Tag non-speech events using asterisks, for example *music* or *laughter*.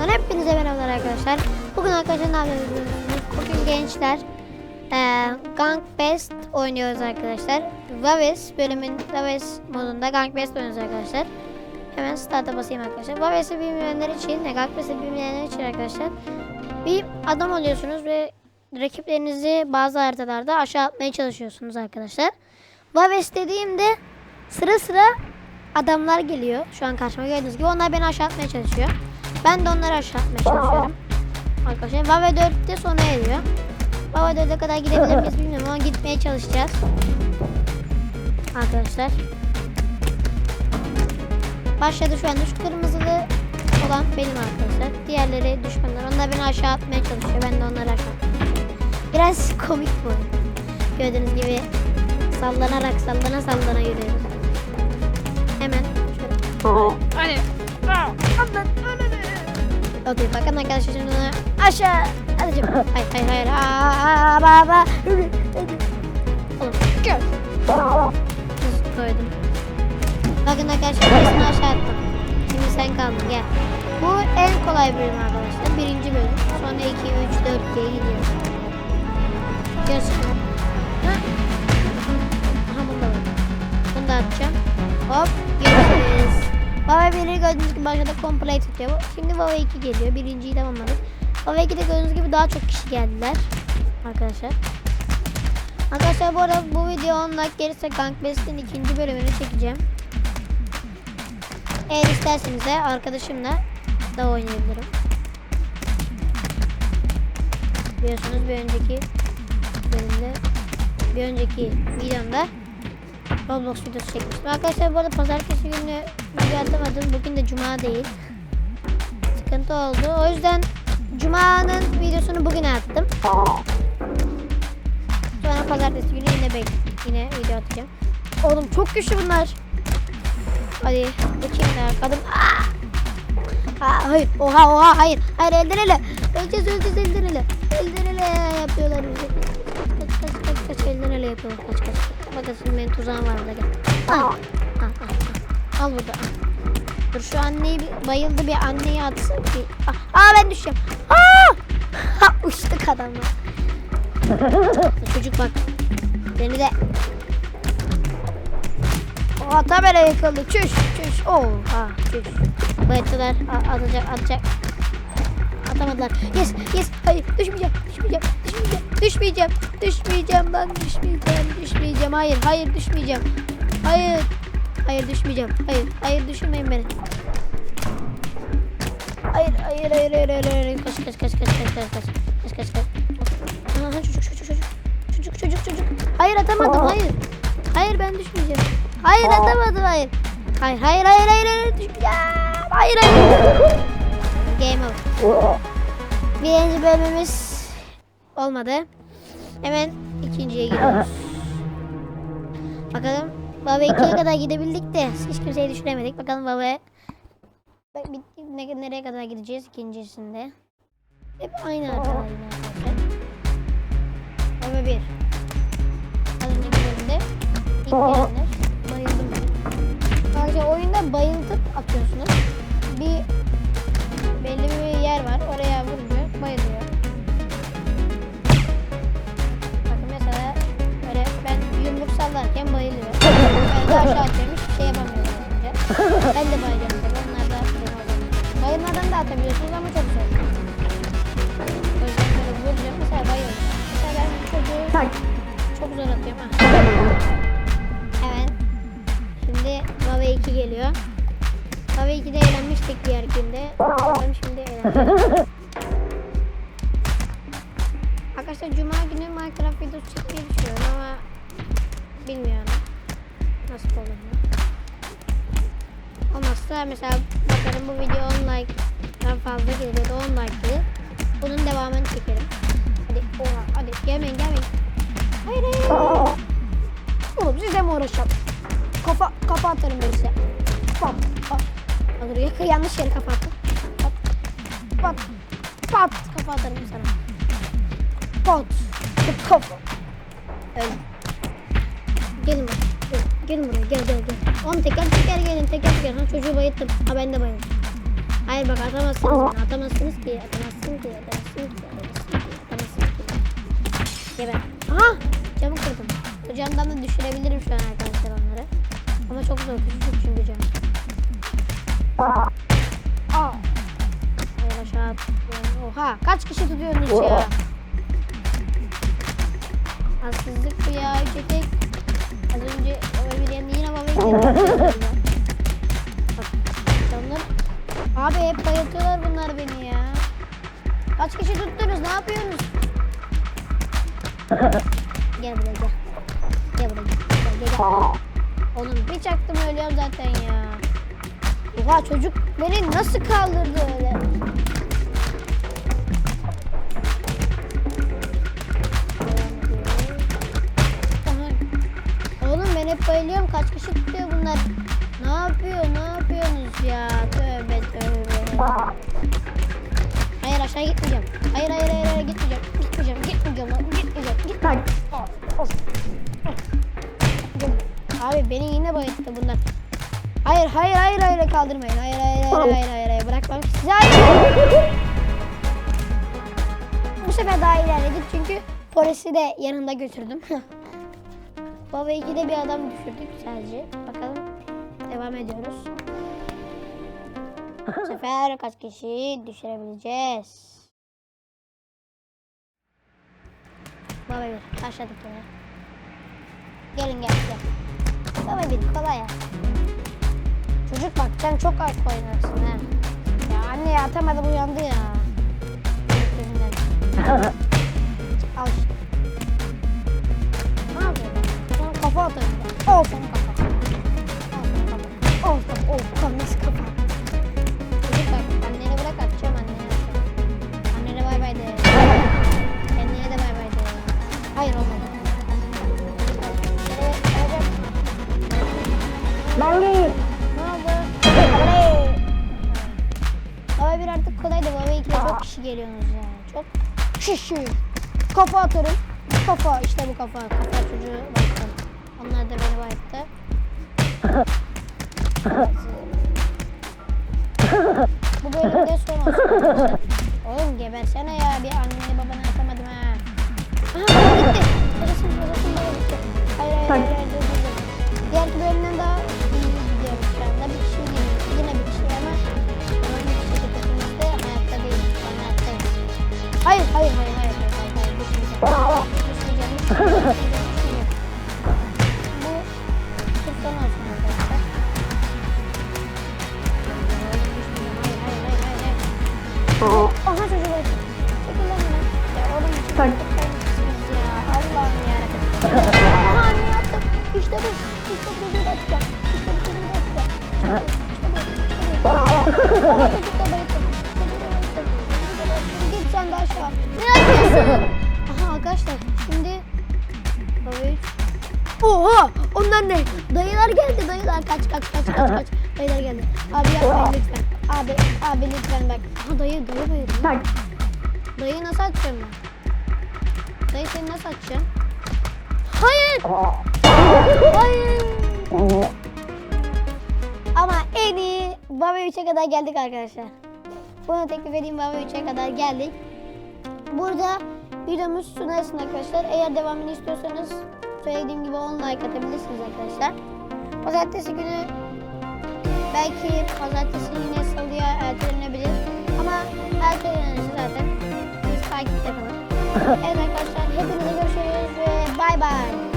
kanalından hepinize merhabalar arkadaşlar. Bugün arkadaşlar ne yapıyoruz? Bugün gençler eee Gang Best oynuyoruz arkadaşlar. Vaves bölümün Vaves modunda Gang Best oynuyoruz arkadaşlar. Hemen start'a basayım arkadaşlar. Vaves'i bilmeyenler için, Gang Best'i bilmeyenler için arkadaşlar. Bir adam oluyorsunuz ve rakiplerinizi bazı haritalarda aşağı atmaya çalışıyorsunuz arkadaşlar. Vaves dediğimde sıra sıra adamlar geliyor. Şu an karşıma gördüğünüz gibi onlar beni aşağı atmaya çalışıyor. Ben de onları aşağı atmaya çalışıyorum. Arkadaşlar Vave 4'te sona eriyor. Vave 4'e kadar gidebilir miyiz bilmiyorum ama gitmeye çalışacağız. Arkadaşlar. Başladı şu anda. Şu kırmızılı olan benim arkadaşlar. Diğerleri düşmanlar. Onlar beni aşağı atmaya çalışıyor. Ben de onları aşağı Biraz komik bu. Gördüğünüz gibi sallanarak sallana sallana yürüyoruz. Hemen şöyle. Hadi. Okey bakın arkadaşlar şimdi aşağı atacağım. *laughs* Hayır hayır hayır. Aa, baba. Oğlum gel. Koydum. Bakın arkadaşlar birisini aşağı attım. Şimdi sen kaldın gel. Bu en kolay bölüm arkadaşlar. Birinci bölüm. Sonra 2, 3, 4 diye gidiyor. Ha? Aha bunda var. Bunu da atacağım. Hop Baba 1'i gördüğünüz gibi başladı complete tutuyor. Şimdi Baba 2 geliyor. Birinciyi tamamladık. Baba 2'de gördüğünüz gibi daha çok kişi geldiler. Arkadaşlar. Arkadaşlar bu arada bu video 10 like gelirse Gang Best'in ikinci bölümünü çekeceğim. Eğer isterseniz de arkadaşımla da oynayabilirim. Biliyorsunuz bir önceki bölümde bir önceki videomda Roblox videosu çekmiştim. Arkadaşlar bu arada pazartesi günü video atamadım. Bugün de cuma değil. Sıkıntı oldu. O yüzden cumanın videosunu bugün attım. Sonra pazartesi günü yine bek yine video atacağım. Oğlum çok güçlü bunlar. Hadi bakayım da kadın. Aa! Aa, hayır. Oha oha hayır. Hayır elden ele. Öleceğiz öleceğiz elden ele. Elden ele yapıyorlar bizi. Kaç kaç kaç kaç elden ele yapıyorlar. Kaç kaç. Bakın şimdi benim tuzağım var burada gel. Al. Al, al, al. al burada. al. Dur şu anneyi bir bayıldı bir anneyi atsın ki. Aa, aa ben düşeceğim. Aa! *laughs* Ha, uçtuk adamlar. *laughs* Çocuk bak. Beni de Oha tabela yakıldı. Çüş çüş. Oo, ha çüş. Bayattılar. Atacak atacak. Atamadılar. Yes yes. Hayır düşmeyeceğim. Düşmeyeceğim. Düşmeyeceğim. Düşmeyeceğim. Ben düşmeyeceğim. Düşmeyeceğim. Hayır hayır düşmeyeceğim. Hayır. Hayır düşmeyeceğim. Hayır. Hayır düşürmeyin beni. Hayır hayır hayır hayır hayır. hayır. Kaç kaç kaç kaç kaç kaç kaç. Kaç kaç kaç. Aha, çocuk çocuk çocuk. Çocuk çocuk çocuk. Hayır atamadım hayır. Hayır ben düşmeyeceğim. Hayır atamadım hayır. Hayır hayır hayır hayır hayır düşmeyeceğim. Hayır hayır. Game over. Birinci bölümümüz olmadı. Hemen ikinciye gidiyoruz. Bakalım Baba 2'ye *laughs* kadar gidebildik de hiç kimseyi düşüremedik. Bakalım ne- nereye kadar gideceğiz ikincisinde. Hep aynı haritalar yine arkadaşlar. Baba 1. Az önceki bölümde ilk *laughs* gelenler bayıldım. Arkadaşlar oyunda bayıltıp atabiliyorsunuz ama çok zor. O yüzden böyle vuracağım. Mesela bayılıyorum. Mesela ben çocuğu çok zor atıyorum. Ha. Evet. Şimdi Baba 2 geliyor. Baba 2'de eğlenmiştik diğer günde. Bakalım şimdi eğleneceğiz. *laughs* Arkadaşlar Cuma günü Minecraft videosu çekmeyi düşünüyorum ama bilmiyorum. Nasıl olur? Olmazsa mesela bakarım bu video 10 like'dan fazla da 10 like gelir. Bunun devamını çekerim. Hadi oha hadi gelmeyin gelmeyin. Hayır hayır. Oğlum sizle mi uğraşacağım? Kafa, kafa atarım ben size. Pat, pat. Dur yakın yanlış yere kafa attım. Pat, pat, pat. Kafa atarım sana. Pat, kafa. Öyle. Gelin bak. Gel, gelin buraya gel gel gel. Oğlum teker teker gelin teker teker. Ha çocuğu bayılttım. Ha ben de bayıldım. Hayır bak atamazsınız. Atamazsınız ki. Atamazsın ki. Atamazsın ki. Atamazsın ki. Atamazsın ki. Geber. Aha! Camı kırdım. O camdan da düşürebilirim şu an arkadaşlar onları. Ama çok zor. Küçücük çünkü cam. Hayır aşağı. Oha! Kaç kişi tutuyorsunuz ya? Haksızlık bu ya. Çetek. Az önce yanında yine baba Abi hep bayıltıyorlar bunlar beni ya. Kaç kişi tuttunuz? Ne yapıyorsunuz? *laughs* Gel buraya gel. Gel buraya gel. Gel gel. gel. Oğlum bir çaktım ölüyorum zaten ya. Oha çocuk beni nasıl kaldırdı öyle? Oğlum ben hep bayılıyorum. Kaç kişi tutuyor bunlar? Ne yapıyor? Ne yapıyorsunuz ya? Tövbe tövbe. Hayır aşağı gitmeyeceğim. Hayır hayır hayır, hayır gitmeyeceğim. Gitmeyeceğim. Gitmeyeceğim. lan, Gitmeyeceğim. Gitmeyeceğim. Abi beni yine bayılttı bunlar. Hayır hayır hayır hayır kaldırmayın. Hayır hayır hayır hayır hayır, hayır. bırakmam sizi. Bu sefer daha ilerledik çünkü polisi de yanında götürdüm. *laughs* Baba de bir adam düşürdük sadece. Bakalım devam ediyoruz. *laughs* Bu sefer kaç kişi düşürebileceğiz? Baba bir başladık yine. Gelin gel gel. Baba bir kolay ya. Çocuk bak sen çok az oynarsın ha. Ya anne ya atamadı uyandı ya. *laughs* Al işte. Ne yapıyorsun? Sana kafa atarım. Al sana kafa. Oldu? Oley! Baba bir artık kolaydı. Baba ikide çok kişi geliyorsunuz ya. Çok kişi. Kafa atarım. Kafa işte bu kafa. Kafa çocuğu baktım. Onlar da beni bayıttı. bu bölümde son olsun. Oğlum gebersene ya. Bir anneni babanı atamadım ha. Aha gitti. Yaşasın yaşasın Aha çocuğu var. Ya. Allah'ım yarabbim. Aha anne yaptım. İşte bu. İşte bu çocuğu da atacağım. İşte bu çocuğu da atacağım. İşte bu. İşte bu. Çocuk da bayıldım. Git sen de aşağı. Ne yapıyorsun? Aha arkadaşlar şimdi baba üç. Oha! Onlar ne? Dayılar geldi dayılar. Kaç kaç kaç kaç kaç. Dayılar geldi. Abi yapmayın lütfen. Abi abi lütfen bak. Aha dayı dayı bayıldı. Tak. Dayı nasıl atacağım ben? Dayı seni nasıl atacağım? Hayır! Hayır! Ama en iyi Baba 3'e kadar geldik arkadaşlar. Bunu teklif edeyim Baba 3'e kadar geldik. Burada videomuz sona ersin arkadaşlar. Eğer devamını istiyorsanız söylediğim gibi 10 like atabilirsiniz arkadaşlar. Pazartesi günü Belki pazartesi yine salıya ertelenebilir. Ama ertelenirse zaten biz takipte kalır. *laughs* evet arkadaşlar hepinize görüşürüz ve bay bay.